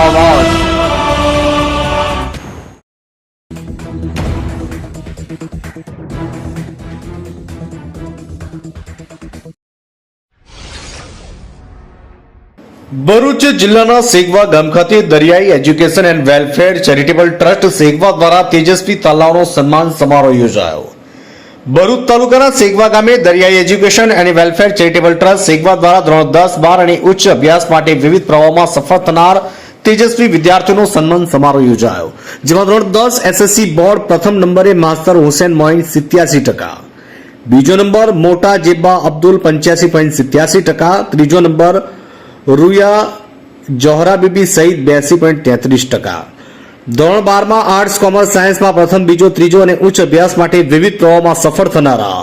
અવાજ ભરૂચ જિલ્લાના સેગવા ગામ ખાતે દરિયાઈ education and welfare charitable trust Segva દ્વારા તેજસ્વી તાલાવનો સન્માન સમારોહ યોજાયો. ભરૂચ તાલુકાના સેગવા ગામે દરિયાઈ education and welfare charitable trust Segva દ્વારા ધોરણ દસ, બાર અને ઉચ્ચ અભ્યાસ માટે વિવિધ પ્રવાહોમાં સફળ થનાર તેજસ્વી વિદ્યાર્થીઓનો સન્માન સમારોહ યોજાયો, જેમાં ધોરણ દસ એસએસસી બોર્ડ પ્રથમ નંબરે માસ્તર હુસેન મોઇન સિત્યાસી ટકા, બીજો નંબર મોટા જેબ્બા અબ્દુલ પંચ્યાસી પોઈન્ટ સિત્યાસી ટકા, ત્રીજો નંબર રૂયા જોહરા બીબી સહિત બેસી પોઈન્ટ તેત્રીસ ટકા ધોરણ બારમાં આર્ટ્સ કોમર્સ સાયન્સમાં પ્રથમ, બીજો, ત્રીજો અને ઉચ્ચ અભ્યાસ માટે વિવિધ પ્રવાહમાં સફળ થનારા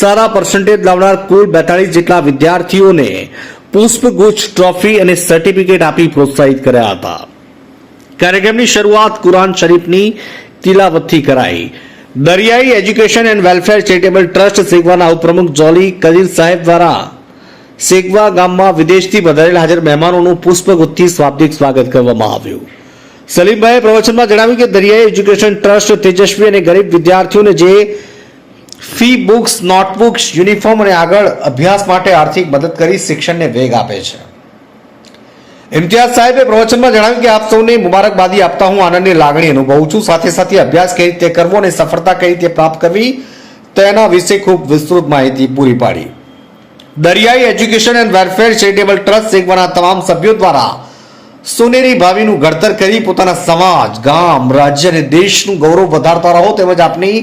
સારા પર્સન્ટેજ લાવનાર કુલ બેતાળીસ જેટલા વિદ્યાર્થીઓને પુષ્પગુચ્છ ટ્રોફી અને સર્ટિફિકેટ આપી પ્રોત્સાહિત કર્યા હતા. કાર્યક્રમની શરૂઆત કુરાન શરીફની તિલાવતથી કરાઈ. દરિયાઈ education and welfare charitable trust સેગવાના ઉપપ્રમુખ જોલી કદીર સાહેબ દ્વારા સેગવા ગામમાં વિદેશથી વધારેલા હાજર મહેમાનોનું પુષ્પગુચ્છથી સ્વાબ્દિક સ્વાગત કરવામાં આવ્યું. સલીમભાઈએ પ્રવચનમાં જણાવ્યું કે દરિયાઈ એજ્યુકેશન ટ્રસ્ટ તેજસ્વી અને ગરીબ વિદ્યાર્થીઓને જે ફી બુક્સ, નોટબુક્સ, યુનિફોર્મ અને આગળ અભ્યાસ માટે આર્થિક મદદ કરી શિક્ષણને વેગ આપે છે. ઇમ્તિયાઝ સાહેબે પ્રવચનમાં જણાવ્યું કે આપ સૌને મુબારકબાદી આપતા હું આનંદની લાગણી અનુભવું છું. સાથે સાથે અભ્યાસ કઈ રીતે કરવો અને સફળતા કઈ રીતે પ્રાપ્ત કરવી તેના વિશે ખૂબ વિસ્તૃત માહિતી પૂરી પાડી. દરિયાઈ education and welfare charitable trust સેગવાના તમામ સભ્યો દ્વારા સોનેરી ભાવિનું ઘડતર કરી પોતાના સમાજ, ગામ, રાજ્ય અને દેશનું ગૌરવ વધારતા રહો તેમજ આપની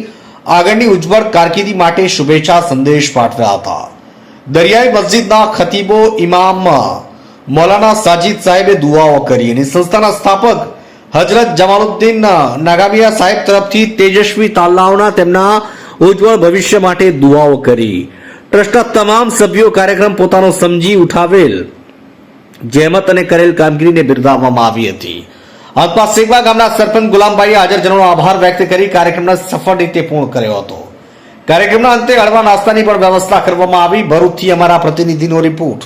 આગળની ઉજ્જવળ કારકિર્દી માટે શુભેચ્છા સંદેશ પાઠવ્યા હતા. દરિયાઈ મસ્જિદના ખતીબો, ઇમામ, મૌલાના સાજીદ સાહેબે દુઆઓ કરી અને સંસ્થાના સ્થાપક હજરત જમાલુદ્દીન નાગામિયા સાહેબ તરફથી તેજસ્વી તાલાવના તેમના ઉજ્જવળ ભવિષ્ય માટે દુઆઓ કરી. ટ્રસ્ટના તમામ સભ્યો કાર્યક્રમ પોતાનો સમજી ઉઠાવેલ જહેમત અને કરેલ કામગીરીને બિરદાવવામાં આવી હતી. અંતમાં સેગવા ગામના સરપંચ ગુલામભાઈએ હાજરજનોનો આભાર વ્યક્ત કરી કાર્યક્રમને સફળ રીતે પૂર્ણ કર્યો હતો. કાર્યક્રમના અંતે હળવા નાસ્તાની પણ વ્યવસ્થા કરવામાં આવી. ભરૂચથી અમારા પ્રતિનિધિનો રિપોર્ટ.